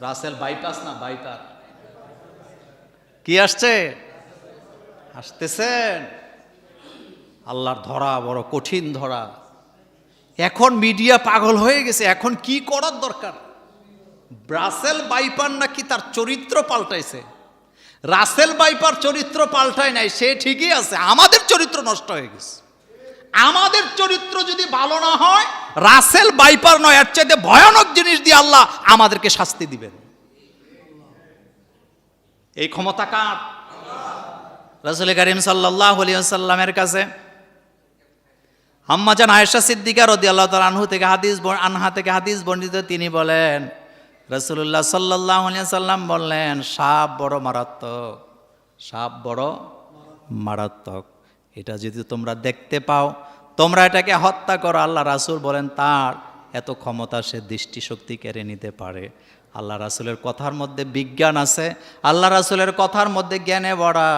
Rasel bypass না bypass কি আসছে? আসতেছেন। আল্লাহর ধরা বড় কঠিন ধরা। এখন মিডিয়া পাগল হয়ে গেছে। এখন কি করার দরকার? রাসেল বাইপার নাকি তার চরিত্র পাল্টাইছে? রাসেল বাইপার চরিত্র পাল্টায় নাই, সে ঠিকই আছে। আমাদের চরিত্র নষ্ট হয়ে গেছে। আমাদের চরিত্র যদি ভালো না হয় রাসেল বাইপার নয়, এর চাইতে ভয়ানক জিনিস দিয়ে আল্লাহ আমাদেরকে শাস্তি দিবেন। এই ক্ষমতা কার? রাসুল করিম সাল্লাহ সাল্লামের কাছে। আম্মাজান আয়েশা সিদ্দিকা রদি আল্লাহ তাল আনহু থেকে হাদিস আনহা থেকে হাদিস বর্ণিত, তিনি বলেন রসুল্লাহ সাল্লাহ সাল্লাম বললেন, সাপ বড় মারাত্মক, সাপ বড় মারাত্মক। এটা যদি তোমরা দেখতে পাও তোমরা এটাকে হত্যা করো, আল্লাহ রাসুল বলেন, তার এত ক্ষমতা সে দৃষ্টিশক্তি কেড়ে নিতে পারে। আল্লাহ রাসুলের কথার মধ্যে বিজ্ঞান আছে। আল্লাহ রাসুলের কথার মধ্যে জ্ঞানে ভরা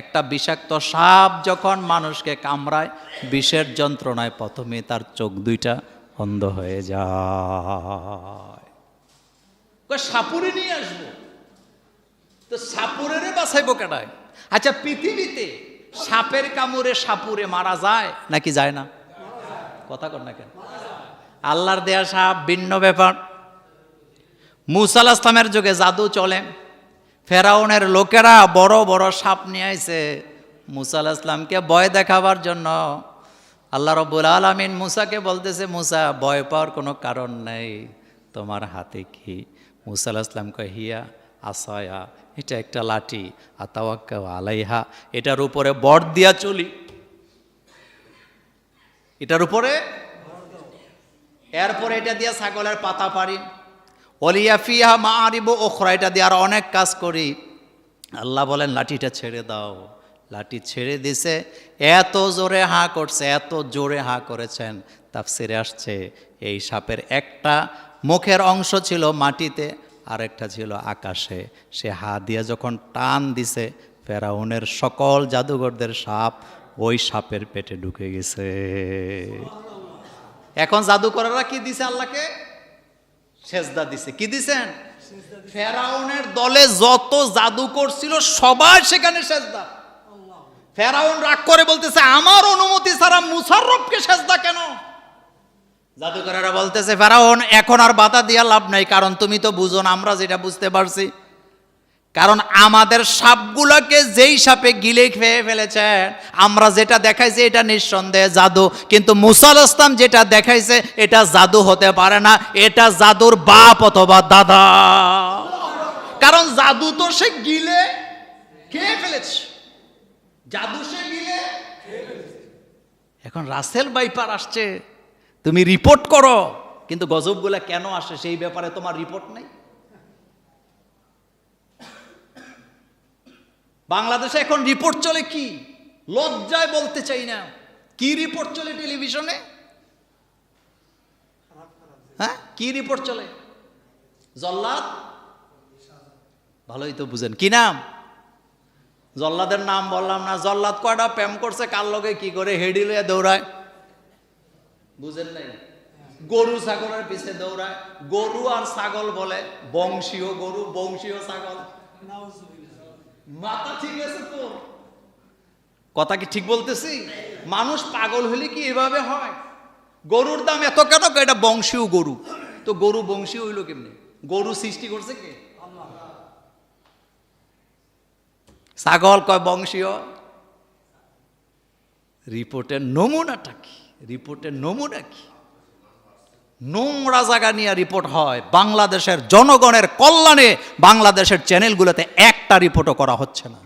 একটা বিষাক্ত সাপ যখন মানুষকে কামড়ায়, বিষের যন্ত্রণায় প্রথমে তার চোখ দুইটা অন্ধ হয়ে যায়। সাপুরে নিয়ে আসব? তো সাপুরের বাঁচাইবো কেটায় আচ্ছা পৃথিবীতে সাপের কামড়ে সাপুরে মারা যায়? নাকি যায় না? কথা কর না কেন? আল্লাহর দেয়া সাপ, ভিন্ন ব্যাপার। মুসাল ইসলামের যুগে জাদু চলে। ফেরাউনের লোকেরা বড় বড় সাপ নিয়ে আইছে। মুসাল ইসলামকে ভয় দেখাবার জন্য আল্লাহ রব্বুল আলমিন মুসাকে বলতেছে, মুসা, ভয় পাওয়ার কোনো কারণ নেই। তোমার হাতে কি? মুসা ইসলাম কয়, হিয়া আসায়া, এটা একটা লাঠি আতাওয়াক্কা আলাইহা, এটার উপরে বর দিয়া চলি। এটার উপরে? এরপরে এটা দিয়ে ছাগলের পাতা পারি। অলিয়া ফিহা মা আরিব ওখরা এটা দিয়ে আর অনেক কাজ করি। আল্লাহ বলেন, লাঠিটা ছেড়ে দাও। লাঠি ছেড়ে দিছে, এত জোরে হাঁ করছে, এত জোরে হাঁ করেছেন। তাফসিরে আসছে, এই সাপের একটা মুখের অংশ ছিল মাটিতে আরেকটা ছিল আকাশে। সে হা দিয়ে যখন টান দিছে, ফেরাউনের সকল জাদুঘরদের সাপ ওই সাপের পেটে ঢুকে গেছে। এখন জাদুকরেরা কি দিছে আল্লাহকে? সেজদা দিছে। কি দিছেন? ফেরাউনের দলে যত জাদুকর ছিল, সবাই সেখানে সেজদা। ফেরাউন রাগ করে বলতেছে, আমার অনুমতি ছাড়া মুসাররফকে সেজদা কেন? জাদুকরেরা বলতেছে, ফেরাউন, এখন আর বাধা দিয়া লাভ নাই, কারণ তুমি তো বুঝো না, আমরা যেটা বুঝতে পারছি। কারণ আমাদের সাপগুলোকে যেই সাপে গিলে খেয়ে ফেলেছেন আমরা যেটা দেখাইছি এটা নিঃসন্দেহে জাদু। কিন্তু মুসাল ইসলাম যেটা দেখাইছে, এটা জাদু হতে পারে না, এটা জাদুর বাপ অথবা দাদা। কারণ জাদু তো সে গিলে খেয়ে ফেলেছে। জাদু সে গিলে এখন রাসেল বাইপার আসছে। তুমি রিপোর্ট করো। কিন্তু গজবগুলা কেন আসে? সেই ব্যাপারে তোমার রিপোর্ট নেই। বাংলাদেশে এখন রিপোর্ট চলে কি? লজ্জায় বলতে চাই না। কি রিপোর্ট চলে টেলিভিশনে হ্যাঁ? কি রিপোর্ট চলে? জল্লাদ? ভালোই তো বুঝেন। কি নাম? জল্লাদের নাম বললাম না। জল্লাদ কয়টা প্রেম করছে? কার লগে কি করে হেডি লয়ে দৌড়ায়? বুঝেন নাই? গরু, ছাগলের পিছে দৌড়ায়। গরু আর ছাগল বলে, বংশীয় গরু, বংশীয় ছাগল। মাথা ঠিক আছে তো? কথা কি ঠিক বলতেছি? মানুষ পাগল হলে কি এভাবে হয়? গরুর দাম এত কেন? এটা বংশীয় গরু। তো গরু বংশীয় হইল কেমনি? গরু সৃষ্টি করছে কে? ছাগল কয় বংশীয়? রিপোর্টের নমুনাটা কি? রিপোর্টের নমুনা কি? নোংরা জায়গা নিয়ে রিপোর্ট হয়, বাংলাদেশের জনগণের কল্যাণে বাংলাদেশের চ্যানেলগুলোতে একটা রিপোর্টও করা হচ্ছে না।